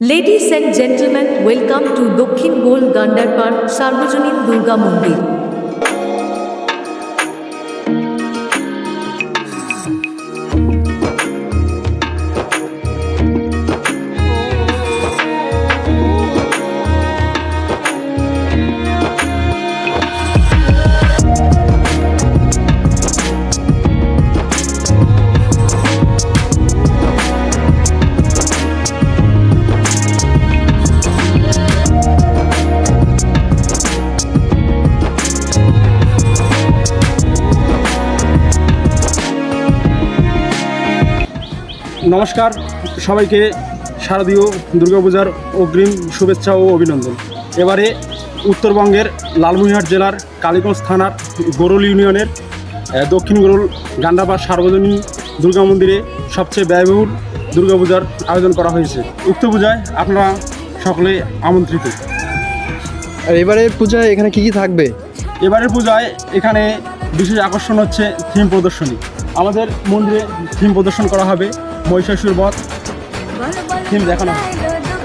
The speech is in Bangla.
Ladies and gentlemen, welcome to দক্ষিণ গোল গান্ডারপাড় সার্বজনীন দুর্গা মন্দির নমস্কার সবাইকে শারদীয় দুর্গাপূজার অগ্রিম শুভেচ্ছা ও অভিনন্দন। এবারে উত্তরবঙ্গের লালমনিরহাট জেলার কালীগঞ্জ থানার গোরল ইউনিয়নের দক্ষিণ গোরল গান্ডাপাড় সার্বজনীন দুর্গা মন্দিরে সবচেয়ে ব্যয়বহুল দুর্গাপূজার আয়োজন করা হয়েছে। উক্ত পূজায় আপনারা সকলে আমন্ত্রিত। আর এবারে পূজায় এখানে কি কি থাকবে? এবারের পূজায় এখানে বিশেষ আকর্ষণ হচ্ছে থিম প্রদর্শনী। আমাদের মন্দিরে থিম প্রদর্শন করা হবে মহিষাসুর বধ। থিম দেখানো। হবে